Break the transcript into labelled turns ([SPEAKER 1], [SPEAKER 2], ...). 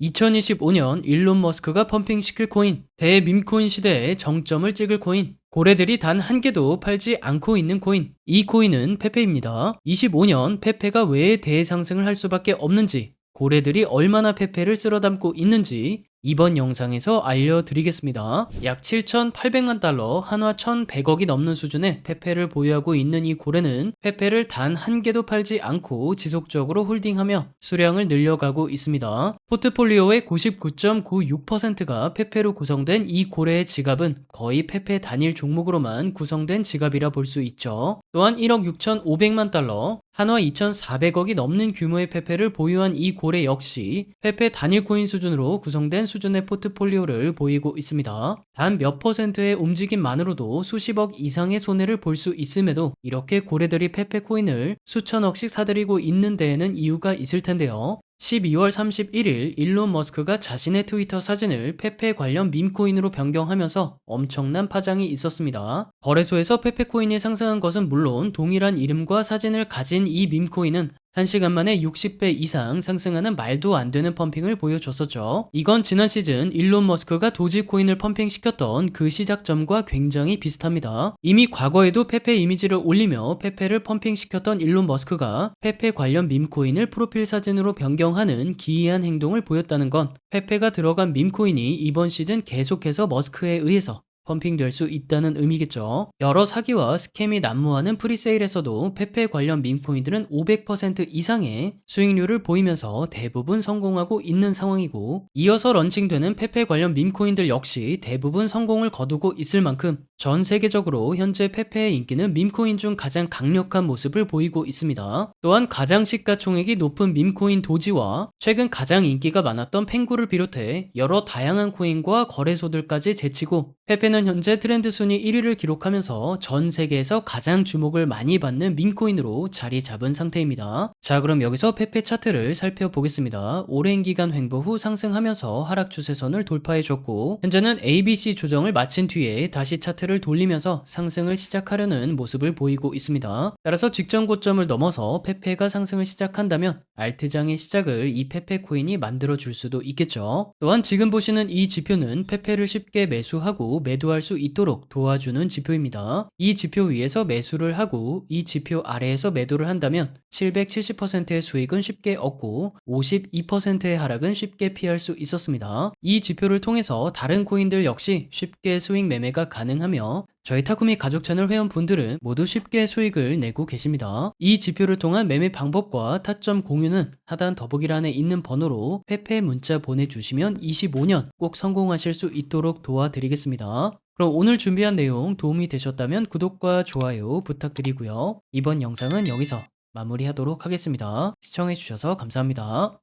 [SPEAKER 1] 2025년 일론 머스크가 펌핑시킬 코인, 대밈코인 시대에 정점을 찍을 코인, 고래들이 단 한 개도 팔지 않고 있는 코인. 이 코인은 페페입니다. 25년 페페가 왜 대상승을 할 수밖에 없는지, 고래들이 얼마나 페페를 쓸어 담고 있는지 이번 영상에서 알려드리겠습니다. 약 7,800만 달러, 한화 1,100억이 넘는 수준의 페페를 보유하고 있는 이 고래는 페페를 단 한 개도 팔지 않고 지속적으로 홀딩하며 수량을 늘려가고 있습니다. 포트폴리오의 99.96%가 페페로 구성된 이 고래의 지갑은 거의 페페 단일 종목으로만 구성된 지갑이라 볼 수 있죠. 또한 1억 6,500만 달러, 한화 2,400억이 넘는 규모의 페페를 보유한 이 고래 역시 페페 단일 코인 수준으로 구성된 수준의 포트폴리오를 보이고 있습니다. 단 몇 퍼센트의 움직임만으로도 수십억 이상의 손해를 볼 수 있음에도 이렇게 고래들이 페페 코인을 수천억씩 사들이고 있는 데에는 이유가 있을 텐데요. 12월 31일 일론 머스크가 자신의 트위터 사진을 페페 관련 밈코인으로 변경하면서 엄청난 파장이 있었습니다. 거래소에서 페페 코인이 상승한 것은 물론 동일한 이름과 사진을 가진 이 밈코인은 1시간 만에 60배 이상 상승하는 말도 안 되는 펌핑을 보여줬었죠. 이건 지난 시즌 일론 머스크가 도지코인을 펌핑시켰던 그 시작점과 굉장히 비슷합니다. 이미 과거에도 페페 이미지를 올리며 페페를 펌핑시켰던 일론 머스크가 페페 관련 밈코인을 프로필 사진으로 변경하는 기이한 행동을 보였다는 건 페페가 들어간 밈코인이 이번 시즌 계속해서 머스크에 의해서 펌핑될 수 있다는 의미겠죠. 여러 사기와 스캠이 난무하는 프리세일에서도 페페 관련 밈코인들은 500% 이상의 수익률을 보이면서 대부분 성공하고 있는 상황이고 이어서 런칭되는 페페 관련 밈코인들 역시 대부분 성공을 거두고 있을 만큼 전 세계적으로 현재 페페의 인기는 밈코인 중 가장 강력한 모습을 보이고 있습니다. 또한 가장 시가총액이 높은 밈코인 도지와 최근 가장 인기가 많았던 펭구를 비롯해 여러 다양한 코인과 거래소들까지 제치고 페페는 현재 트렌드 순위 1위를 기록하면서 전 세계에서 가장 주목을 많이 받는 밈코인으로 자리 잡은 상태입니다. 자 그럼 여기서 페페 차트를 살펴보겠습니다. 오랜 기간 횡보 후 상승하면서 하락 추세선을 돌파해줬고 현재는 ABC 조정을 마친 뒤에 다시 차트를 돌리면서 상승을 시작하려는 모습을 보이고 있습니다. 따라서 직전 고점을 넘어서 페페가 상승을 시작한다면 알트장의 시작을 이 페페 코인이 만들어 줄 수도 있겠죠. 또한 지금 보시는 이 지표는 페페를 쉽게 매수하고 매도 할 수 있도록 도와주는 지표입니다. 이 지표 위에서 매수를 하고 이 지표 아래에서 매도를 한다면 770%의 수익은 쉽게 얻고 52%의 하락은 쉽게 피할 수 있었습니다. 이 지표를 통해서 다른 코인들 역시 쉽게 수익 매매가 가능하며 저희 타쿠미 가족 채널 회원분들은 모두 쉽게 수익을 내고 계십니다. 이 지표를 통한 매매 방법과 타점 공유는 하단 더보기란에 있는 번호로 페페 문자 보내주시면 25년 꼭 성공하실 수 있도록 도와드리겠습니다. 그럼 오늘 준비한 내용 도움이 되셨다면 구독과 좋아요 부탁드리고요. 이번 영상은 여기서 마무리하도록 하겠습니다. 시청해주셔서 감사합니다.